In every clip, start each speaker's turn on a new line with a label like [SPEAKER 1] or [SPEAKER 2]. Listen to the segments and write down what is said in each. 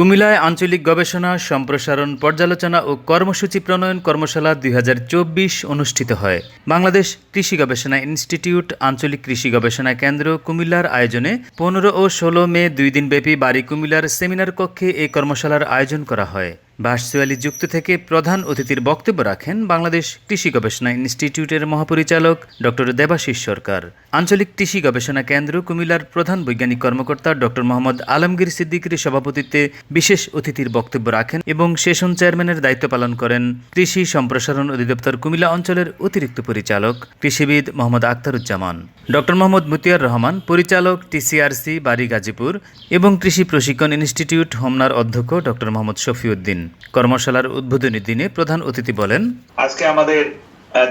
[SPEAKER 1] কুমিল্লায় আঞ্চলিক গবেষণা, সম্প্রসারণ, পর্যালোচনা ও কর্মসূচি প্রণয়ন কর্মশালা দুই হাজার চব্বিশ অনুষ্ঠিত হয়। বাংলাদেশ কৃষি গবেষণা ইনস্টিটিউট আঞ্চলিক কৃষি গবেষণা কেন্দ্র কুমিল্লার আয়োজনে পনেরো ও ষোলো মে দুই দিনব্যাপী বাড়ি কুমিল্লার সেমিনার কক্ষে এই কর্মশালার আয়োজন করা হয়। বাঁশচুয়ালি যুক্ত থেকে প্রধান অতিথির বক্তব্য রাখেন বাংলাদেশ কৃষি গবেষণা ইনস্টিটিউটের মহাপরিচালক ডক্টর দেবাশিস সরকার। আঞ্চলিক কৃষি গবেষণা কেন্দ্র কুমিল্লার প্রধান বৈজ্ঞানিক কর্মকর্তা ডক্টর মোহাম্মদ আলমগীর সিদ্দিকীর সভাপতিত্বে বিশেষ অতিথির বক্তব্য রাখেন এবং সেশন চেয়ারম্যানের দায়িত্ব পালন করেন কৃষি সম্প্রসারণ অধিদপ্তর কুমিল্লা অঞ্চলের অতিরিক্ত পরিচালক কৃষিবিদ মোহাম্মদ আখতারুজ্জামান। ডক্টর মোহাম্মদ মুতিয়ার রহমান পরিচালক টিসিআরসি বাড়ি গাজীপুর এবং কৃষি প্রশিক্ষণ ইনস্টিটিউট হোমনার অধ্যক্ষ ডক্টর মোহাম্মদ শফিউদ্দিন। কর্মশালার উদ্বোধনী দিনে প্রধান অতিথি বলেন,
[SPEAKER 2] আজকে আমাদের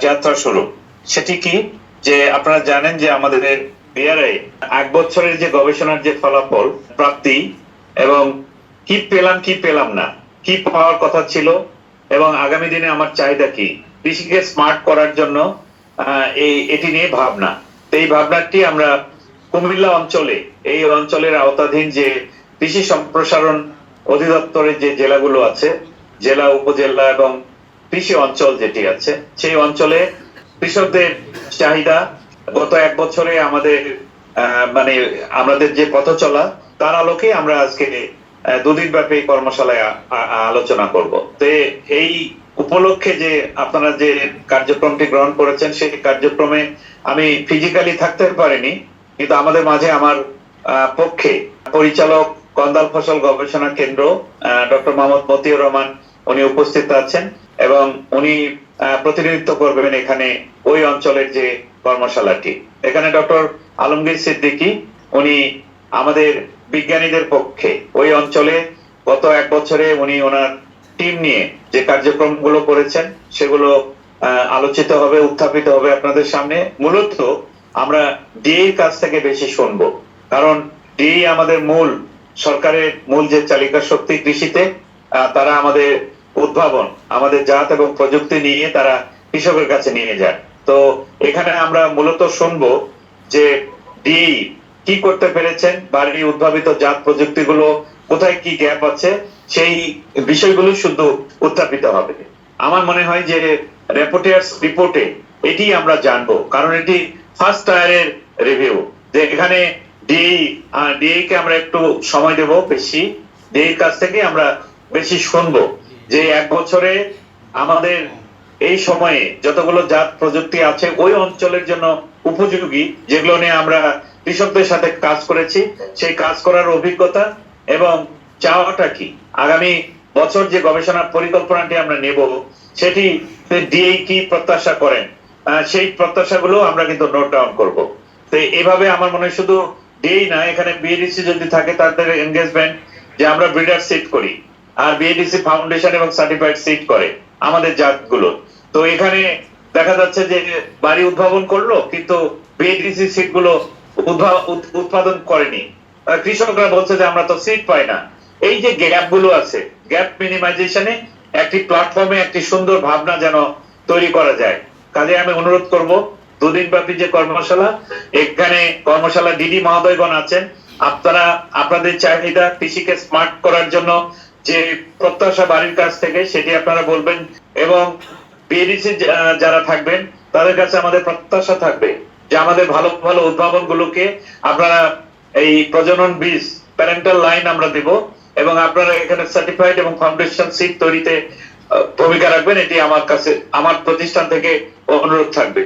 [SPEAKER 2] যাত্রা শুরু। সেটি কি? যে আপনারা জানেন যে আমাদের বিআরআই এক বছরের যে গবেষণার যে ফলাফল, প্রাপ্তি, এবং কি পেলাম কি পেলাম না, কি পাওয়ার কথা ছিল, এবং আগামী দিনে আমার চাহিদা কি? কৃষিকে স্মার্ট করার জন্য এই, এটি নিয়ে ভাবনা। এই ভাবনাটি আমরা কুমিল্লা অঞ্চলে, এই অঞ্চলের আওতাধীন যে কৃষি সম্প্রসারণ অধিদপ্তরের যে জেলাগুলো আছে, জেলা, উপজেলা এবং কৃষি অঞ্চল যেটি আছে, সেই অঞ্চলে কৃষকদের চাহিদা গত এক বছরে আমাদের মানে আমাদের যে পথ চলা, তার আলোকে আমরা আজকে দুদিন ব্যাপী কর্মশালায় আলোচনা করব। তো এই উপলক্ষে যে আপনারা যে কার্যক্রমটি গ্রহণ করেছেন, সেই কার্যক্রমে আমি ফিজিক্যালি থাকতে পারিনি, কিন্তু আমাদের মাঝে আমার পক্ষে পরিচালক কন্দাল ফসল গবেষণা কেন্দ্র ডক্টর মোহাম্মদ মতিউর রহমান উনি উপস্থিত আছেন এবং উনি প্রতিনিধিত্ব করবেন এখানে ওই অঞ্চলের যে কর্মশালাটি। এখানে ডক্টর আলমগীর সিদ্দিকী, উনি আমাদের বিজ্ঞানীদের পক্ষে ওই অঞ্চলে গত এক বছরে উনি ওনার টিম নিয়ে যে কার্যক্রমগুলো করেছেন, সেগুলো আলোচিত হবে, উত্থাপিত হবে আপনাদের সামনে। মূলত আমরা ডিএর কাছ থেকে বেশি শুনব। কারণ ডিএ আমাদের মূল সরকারের মূল যে চালিকা শক্তি কৃষিতে তারা আমাদের উদ্ভাবন, আমাদের জাত এবং প্রযুক্তি নিয়ে তারা কৃষকের কাছে নিয়ে যায়। তো এখানে আমরা মূলত শুনব যে ডিএই কি করতে পেরেছেন বাড়ি উদ্ভাবিত জাত প্রযুক্তিগুলো কোথায় কি গ্যাপ আছে, সেই বিষয়গুলো শুধু উত্থাপিত হবে। আমার মনে হয় যে রেপোর্টার্স রিপোর্টে এটি আমরা জানব, কারণ এটি ফার্স্ট টায়ারের রিভিউ যে এখানে ডিএই কে আমরা একটু সময় দেব বেশি। ডিএই কাছ থেকে আমরা বেশি শুনব যে এক বছরে আমাদের এই সময়ে যতগুলো জাত প্রযুক্তি আছে, ওই অঞ্চলের জন্য উপযোগী যেগুলো নিয়ে আমরা কৃষকদের সাথে কাজ করেছি। সেই কাজ করার অভিজ্ঞতা এবং চাওয়াটা কি? আগামী বছর যে গবেষণা পরিকল্পনাটি আমরা নেব, সেটি ডিএই কি প্রত্যাশা করেন? সেই প্রত্যাশাগুলো আমরা কিন্তু নোট ডাউন করব। তো এভাবে আমার মনে হয় শুধু ডিএই না, এখানে বিএডিসি যদি থাকে তাদের এনগেজমেন্ট যে আমরা ব্রিডার সিট করি। আর বিএডিসি ফাউন্ডেশন এবং সার্টিফাইড সিট করে আমাদের জাতগুলো। তো এখানে দেখা যাচ্ছে যে বাড়ি উদ্ভাবন করল, কিন্তু বিএডিসি সিটগুলো উৎপাদন করেনি। কৃষকরা বলছে যে আমরা তো সিট পাই না। এই যে গ্যাপগুলো আছে গ্যাপ মিনিমাইজেশনে একটি প্ল্যাটফর্মে একটি সুন্দর ভাবনা যেন তৈরি করা যায়। কাজে আমি অনুরোধ করব দুদিন ব্যাপী যে কর্মশালা, এখানে কর্মশালা দিদি মহোদয়গণ আছেন। আপনারা, আপনাদের চাহিদা কৃষিকে স্মার্ট করার জন্য যে প্রত্যাশা বাড়ির কাছ থেকে, সেটি আপনারা বলবেন এবং বিএডিসি যারা থাকবেন, তাদের কাছে আমাদের প্রত্যাশা থাকবে যে আমাদের ভালো ভালো উদ্ভাবন গুলোকে আপনারা এই প্রজনন বীজ প্যারেন্টাল লাইন আমরা দেব এবং আপনারা এখানে সার্টিফাইড এবং ফাউন্ডেশন সিট তৈরিতে ভূমিকা রাখবেন, এটি আমার কাছে, আমার প্রতিষ্ঠান থেকে অনুরোধ থাকবে।